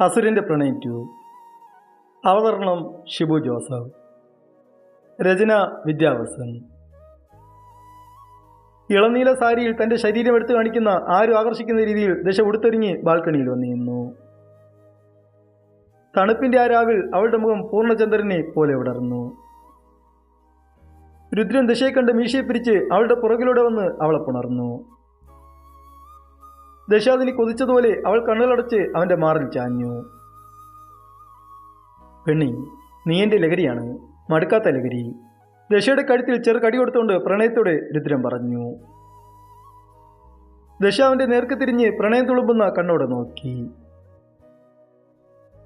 അസുരന്റെ പ്രണയിറ്റു അവതരണം ഷിബു ജോസഫ്. രചന വിദ്യാവസൻ ഇളനീല സാരിയിൽ തന്റെ ശരീരം എടുത്തു കാണിക്കുന്ന ആരും ആകർഷിക്കുന്ന രീതിയിൽ ദശ ഉടുത്തൊരുങ്ങി ബാൽക്കണിയിൽ വന്നിരുന്നു തണുപ്പിന്റെ ആ രാവിൽ അവളുടെ മുഖം പൂർണചന്ദ്രനെ പോലെ വിടർന്നു രുദ്രൻ ദശയെ കണ്ട് മീശയെ പിരിച്ച് അവളുടെ പുറകിലൂടെ വന്ന് അവളെ പുണർന്നു. ദശാദിനി കൊതിച്ചതുപോലെ അവൾ കണ്ണുകളടച്ച് അവന്റെ മാറിൽ ചാഞ്ഞു. പെണ്ണി നീ എന്റെ ലഹരിയാണ്. മടുക്കാത്ത ലഹരി. ദശയുടെ കഴുത്തിൽ ചെറു കടി കൊടുത്തുകൊണ്ട് പ്രണയത്തോടെ രുദ്രം പറഞ്ഞു. ദശ അവന്റെ നേർക്ക് തിരിഞ്ഞ് പ്രണയം തുളുമ്പുന്ന കണ്ണോടെ നോക്കി.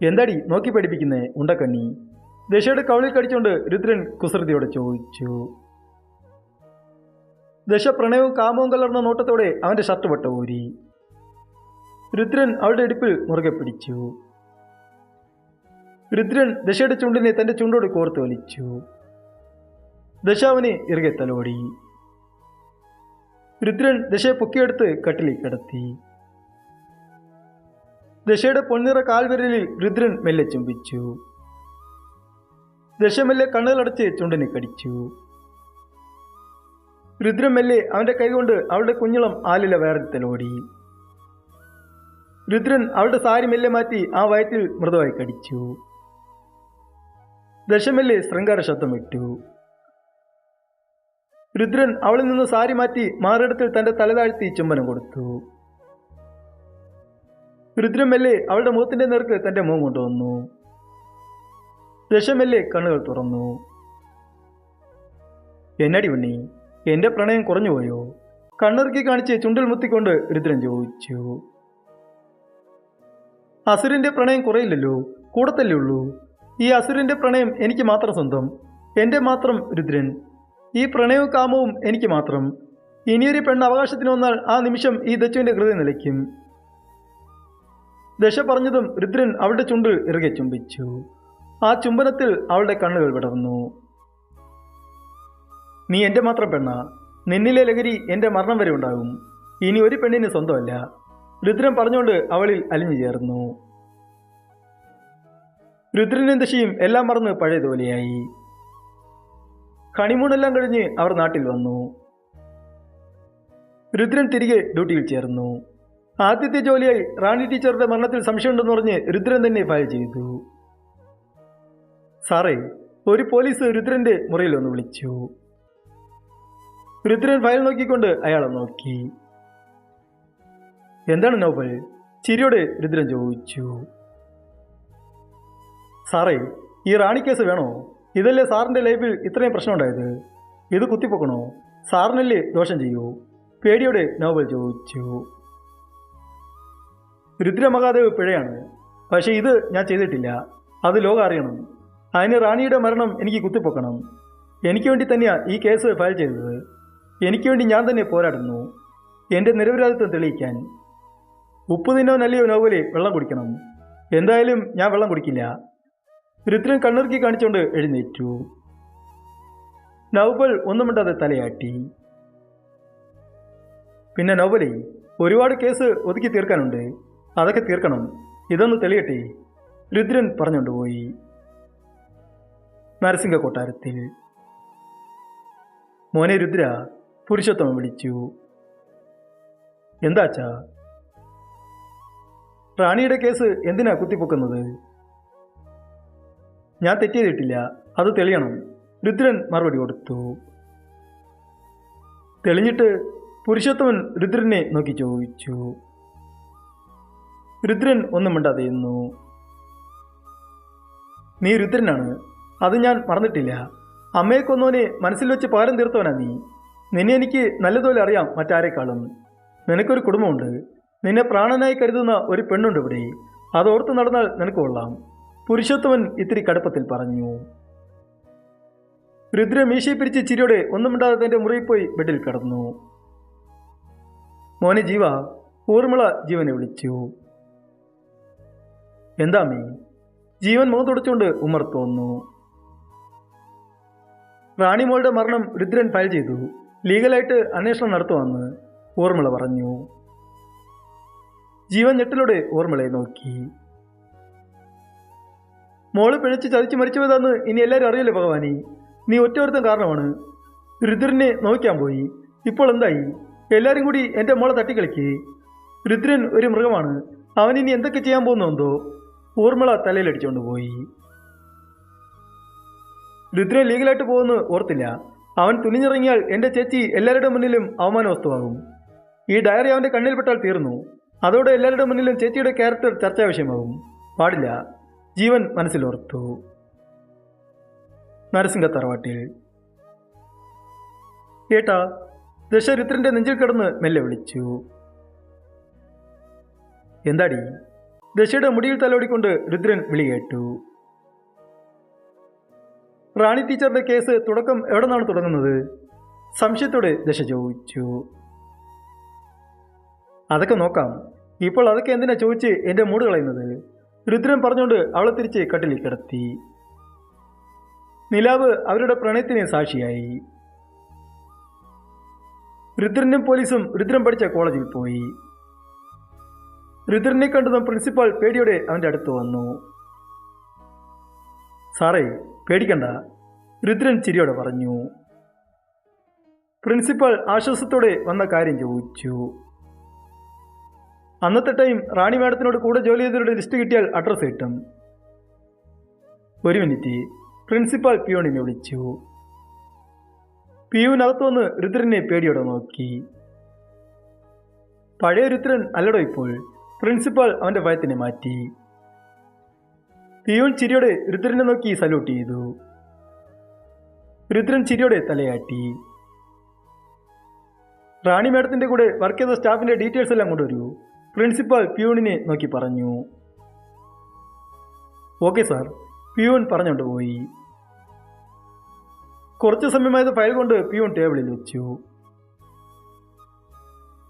എന്താടി നോക്കി പഠിപ്പിക്കുന്നേ ഉണ്ടക്കണ്ണി? ദശയുടെ കവളിൽ കടിച്ചുകൊണ്ട് രുദ്രൻ കുസൃതിയോടെ ചോദിച്ചു. ദശ പ്രണയവും കാമവും കലർന്ന നോട്ടത്തോടെ അവന്റെ ഷർട്ട് വട്ട ഊരി. രുദ്രൻ അവളുടെ അടുപ്പിൽ മുറുകെ പിടിച്ചു. രുദ്രൻ ദശയുടെ ചുണ്ടിനെ തന്റെ ചുണ്ടോട് കോർത്ത് വലിച്ചു. ദശ ഇറുകെ തലോടി. രുദ്രൻ ദശയെ പൊക്കിയെടുത്ത് കട്ടിലേക്ക് കിടത്തി. ദശയുടെ പൊന്നിറ കാൽവിരലിൽ രുദ്രൻ മെല്ലെ ചുംബിച്ചു. ദശ മെല്ലെ കണ്ണുകളടച്ച് ചുണ്ടിനെ കടിച്ചു. രുദ്രൻ മെല്ലെ അവന്റെ കൈകൊണ്ട് അവളുടെ കുഞ്ഞിളം ആലില വേറെ തലോടി. രുദ്രൻ അവളുടെ സാരി മെല്ലെ മാറ്റി ആ വയറ്റിൽ മൃദുവായി കടിച്ചു. ദശമെല്ലെ ശൃംഗാര ശബ്ദം ഇട്ടു രുദ്രൻ അവളിൽ നിന്ന് സാരി മാറ്റി മാറിടത്തിൽ തന്റെ തല താഴ്ത്തി ചുംബനം കൊടുത്തു. രുദ്രൻ മെല്ലെ അവളുടെ മുഖത്തിന്റെ നേർക്ക് തന്റെ മുഖം കൊണ്ടുവന്നു. ദശമെല്ലെ കണ്ണുകൾ തുറന്നു. എന്നടി ഉണ്ണി എന്റെ പ്രണയം കുറഞ്ഞുപോയോ? കണ്ണിറുക്കി കാണിച്ച് ചുണ്ടിൽ മുത്തിക്കൊണ്ട് രുദ്രൻ ചോദിച്ചു. അസുരന്റെ പ്രണയം കുറയില്ലല്ലോ. കൂടത്തല്ലേ ഉള്ളൂ. ഈ അസുരന്റെ പ്രണയം എനിക്ക് മാത്രം സ്വന്തം. എന്റെ മാത്രം രുദ്രൻ. ഈ പ്രണയവും കാമവും എനിക്ക് മാത്രം. ഇനിയൊരു പെണ്ണ് അവകാശത്തിന് വന്നാൽ ആ നിമിഷം ഈ ദച്ചുവിന്റെ ഹൃദയം നിലയ്ക്കും. ദശ പറഞ്ഞതും രുദ്രൻ അവളുടെ ചുണ്ട് ഇറുകെ ചുംബിച്ചു. ആ ചുംബനത്തിൽ അവളുടെ കണ്ണുകൾ വിടർന്നു. നീ എന്റെ മാത്രം പെണ്ണ. നിന്നിലെ ലഹരി എന്റെ മരണം വരെ ഉണ്ടാകും. ഇനി ഒരു പെണ്ണിന് സ്വന്തമല്ല. രുദ്രൻ പറഞ്ഞുകൊണ്ട് അവളിൽ അലിഞ്ഞു ചേർന്നു. രുദ്രനും ദശയും എല്ലാം മറന്ന് പഴയതുപോലെയായി. ഹണിമൂണെല്ലാം കഴിഞ്ഞ് അവർ നാട്ടിൽ വന്നു. രുദ്രൻ തിരികെ ഡ്യൂട്ടിയിൽ ചേർന്നു. ആദ്യത്തെ ജോലിയായി റാണി ടീച്ചറുടെ മരണത്തിൽ സംശയമുണ്ടെന്ന് പറഞ്ഞ് രുദ്രൻ തന്നെ ഫയൽ ചെയ്തു. സാറേ ഒരു പോലീസ് രുദ്രന്റെ മുറിയിൽ ഒന്ന് വിളിച്ചു. രുദ്രൻ ഫയൽ നോക്കിക്കൊണ്ട് അയാളെ നോക്കി. എന്താണ് നൗഫൽ ചിരിയോടെ രുദ്രൻ ചോദിച്ചു. സാറേ ഈ റാണി കേസ് വേണോ? ഇതല്ലേ സാറിന്റെ ലൈഫിൽ ഇത്രയും പ്രശ്നമുണ്ടായത്? ഇത് കുത്തിപ്പൊക്കണോ? സാറിനല്ലേ ദോഷം ചെയ്യൂ? പേടിയോടെ നോവൽ ചോദിച്ചു. രുദ്രമഹാദേവ് പിഴയാണ്. പക്ഷേ ഇത് ഞാൻ ചെയ്തിട്ടില്ല. അത് ലോകം അറിയണം. അതിന് റാണിയുടെ മരണം എനിക്ക് കുത്തിപ്പൊക്കണം. എനിക്ക് വേണ്ടി തന്നെയാണ് ഈ കേസ് ഫയൽ ചെയ്തത്. എനിക്ക് വേണ്ടി ഞാൻ തന്നെ പോരാടുന്നു. എന്റെ നിരപരാധിത്വം തെളിയിക്കാൻ. ഉപ്പ് തിന്നോനല്ലയോ നോവലേ വെള്ളം കുടിക്കണം. എന്തായാലും ഞാൻ വെള്ളം കുടിക്കില്ല. രുദ്രൻ കണ്ണിറുക്കി കാണിച്ചുകൊണ്ട് എഴുന്നേറ്റു. നൗബൽ ഒന്നും മിണ്ടാതെ തലയാട്ടി. പിന്നെ നൗബലേ ഒരുപാട് കേസ് ഒതുക്കി തീർക്കാനുണ്ട്. അതൊക്കെ തീർക്കണം. ഇതൊന്ന് തെളിയട്ടെ? രുദ്രൻ പറഞ്ഞുകൊണ്ടുപോയി നരസിംഹ കൊട്ടാരത്തിൽ. മോനെ രുദ്ര പുരുഷോത്തമൻ വിളിച്ചു. എന്താച്ചാ റാണിയുടെ കേസ് എന്തിനാ കുത്തിപ്പൊക്കുന്നത്? ഞാൻ തെറ്റ് അത് തെളിയണം. രുദ്രൻ മറുപടി കൊടുത്തു. തെളിഞ്ഞിട്ട് പുരുഷോത്തമൻ രുദ്രനെ നോക്കി ചോദിച്ചു. രുദ്രൻ ഒന്നും മിണ്ടാതെ ഇരുന്നു. നീ രുദ്രനാണ്. അത് ഞാൻ മറന്നിട്ടില്ല. അമ്മയെ കൊന്നോനെ മനസ്സിൽ വെച്ച് പാരം തീർത്തവനാ നീ. നിന്നെ എനിക്ക് നല്ലതുപോലെ അറിയാം മറ്റാരെക്കാളും. നിനക്കൊരു കുടുംബമുണ്ട്. നിന്നെ പ്രാണനായി കരുതുന്ന ഒരു പെണ്ണുണ്ട് ഇവിടെ. അതോർത്ത് നടന്നാൽ നിനക്ക് കൊള്ളാം. പുരുഷത്വൻ ഇത്തിരി കടുപ്പത്തിൽ പറഞ്ഞു. രുദ്ര മീശയെ പിരിച്ച് ചിരിയോടെ ഒന്നുമിണ്ടാതെ തന്റെ മുറിയിൽ പോയി ബെഡിൽ കിടന്നു. മോനെ ജീവ ഊർമിള ജീവനെ വിളിച്ചു. എന്താ മീ ജീവൻ മുഖം തുടച്ചുകൊണ്ട് ഉമർ തോന്നു. റാണിമോളുടെ മരണം രുദ്രൻ ഫയൽ ചെയ്തു. ലീഗലായിട്ട് അന്വേഷണം നടത്തുവാന്ന് ഊർമിള പറഞ്ഞു. ജീവൻ ഞെട്ടലോടെ ഓർമ്മളെ നോക്കി. മോൾ പിഴച്ച് ചതിച്ച് മരിച്ചു പോയതാന്ന് ഇനി എല്ലാവരും അറിയില്ലേ ഭഗവാനി? നീ ഒറ്റവർത്തം കാരണമാണ്. രുദ്രനെ നോക്കാൻ പോയി. ഇപ്പോൾ എന്തായി? എല്ലാവരും കൂടി എന്റെ മോളെ തട്ടിക്കളിക്ക്. രുദ്രൻ ഒരു മൃഗമാണ്. അവൻ ഇനി എന്തൊക്കെ ചെയ്യാൻ പോകുന്നുണ്ടോ ഊർമിള തലയിലടിച്ചുകൊണ്ട് പോയി. രുദ്രൻ ലീഗലായിട്ട് പോകുമെന്ന് ഓർത്തില്ല. അവൻ തുനിഞ്ഞിറങ്ങിയാൽ എന്റെ ചേച്ചി എല്ലാവരുടെ മുന്നിലും അവമാന വസ്തുവാകും ഈ ഡയറി അവന്റെ കണ്ണിൽപ്പെട്ടാൽ തീർന്നു. അതോടെ എല്ലാവരുടെ മുന്നിലും ചേച്ചിയുടെ ക്യാരക്ടർ ചർച്ചാ വിഷയമാകും. പാടില്ല. ജീവൻ മനസ്സിലോർത്തു. നരസിംഹ തറവാട്ടിൽ. ഏട്ടാ ദശ രുദ്രന്റെ നെഞ്ചിൽ കിടന്ന് മെല്ലെ വിളിച്ചു. എന്താടി? ദശയുടെ മുടിയിൽ തലോടിക്കൊണ്ട് രുദ്രൻ വിളി കേട്ടു. റാണി ടീച്ചറുടെ കേസ് തുടക്കം എവിടെ നിന്നാണ് തുടങ്ങുന്നത്? സംശയത്തോടെ ദശ ചോദിച്ചു. അതൊക്കെ നോക്കാം. ഇപ്പോൾ അതൊക്കെ എന്തിനാ ചോദിച്ച് എന്റെ മൂട് കളയുന്നത്? രുദ്രൻ പറഞ്ഞുകൊണ്ട് അവളെ തിരിച്ച് കട്ടിലിൽ കിടത്തി. നിലാവ് അവരുടെ പ്രണയത്തിന് സാക്ഷിയായി. രുദ്രനും പോലീസും രുദ്രൻ പഠിച്ച കോളേജിൽ പോയി. രുദ്രനെ കണ്ടതും പ്രിൻസിപ്പാൾ പേടിയോടെ അവന്റെ അടുത്ത് വന്നു. സാറേ പേടിക്കണ്ട രുദ്രൻ ചിരിയോടെ പറഞ്ഞു. പ്രിൻസിപ്പാൾ ആശ്വാസത്തോടെ വന്ന കാര്യം ചോദിച്ചു. അന്നത്തെ ടൈം റാണി മാഡത്തിനോട് കൂടെ ജോലി ചെയ്തവരുടെ ലിസ്റ്റ് കിട്ടിയാൽ അഡ്രസ്സ് കിട്ടും. ഒരു മിനിറ്റ് പ്രിൻസിപ്പാൾ പിയോണിനെ വിളിച്ചു. പിയുവിനകത്ത് വന്ന് രുദ്രനെ പേടിയോടെ നോക്കി. പഴയ രുദ്രൻ അല്ലടോ ഇപ്പോൾ. പ്രിൻസിപ്പാൾ അവന്റെ ഭയത്തിനെ മാറ്റി. പിയൂൺ ചിരിയോടെ രുദ്രനെ നോക്കി സല്യൂട്ട് ചെയ്തു. രുദ്രൻ ചിരിയോടെ തലയാട്ടി. റാണി മാഡത്തിന്റെ കൂടെ വർക്ക് ചെയ്ത സ്റ്റാഫിന്റെ ഡീറ്റെയിൽസ് എല്ലാം കൊണ്ടുവരൂ. പ്രിൻസിപ്പാൾ പ്യൂണിനെ നോക്കി പറഞ്ഞു. ഓക്കെ സാർ പ്യൂൺ പറഞ്ഞുകൊണ്ട് പോയി. കുറച്ച് സമയമായത് ഫയൽ കൊണ്ട് പ്യൂൺ ടേബിളിൽ വെച്ചു.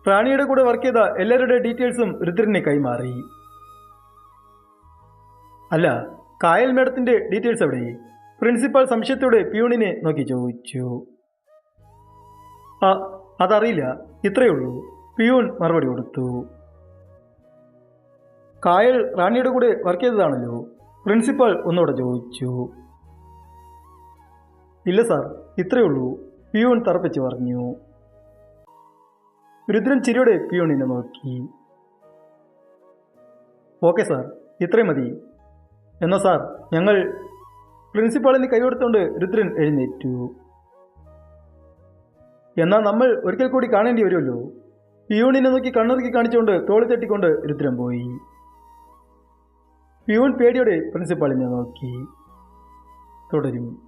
റാണിയുടെ കൂടെ വർക്ക് ചെയ്ത എല്ലാവരുടെ ഡീറ്റെയിൽസും രുദ്രനെ കൈമാറി. അല്ല കായൽ മേഡത്തിന്റെ ഡീറ്റെയിൽസ് എവിടെ? പ്രിൻസിപ്പൽ സംശയത്തോടെ പ്യൂണിനെ നോക്കി ചോദിച്ചു. ആ അതറിയില്ല. ഇത്രയേ ഉള്ളൂ പ്യൂൺ മറുപടി കൊടുത്തു. കായൽ റാണിയുടെ കൂടെ വർക്ക് ചെയ്തതാണല്ലോ. പ്രിൻസിപ്പൽ ഒന്നുകൂടെ ചോദിച്ചു. ഇല്ല സാർ ഇത്രയേ ഉള്ളൂ. പിയൂൺ തറപ്പിച്ച് പറഞ്ഞു. രുദ്രൻ ചിരിയുടെ പിയൂണിനെ നോക്കി. ഓക്കെ സാർ ഇത്രയും മതി. എന്നാ സാർ ഞങ്ങൾ പ്രിൻസിപ്പാളിന് കൈകൊടുത്തുകൊണ്ട് രുദ്രൻ എഴുന്നേറ്റു. എന്നാൽ നമ്മൾ ഒരിക്കൽ കൂടി കാണേണ്ടി വരുമല്ലോ. പിയൂണിനെ നോക്കി കണ്ണുറുക്കി കാണിച്ചുകൊണ്ട് തോളി തട്ടിക്കൊണ്ട് രുദ്രൻ പോയി. പിയൂൺ പേടിയോടെ പ്രിൻസിപ്പാളിനെ നോക്കി തുടരും.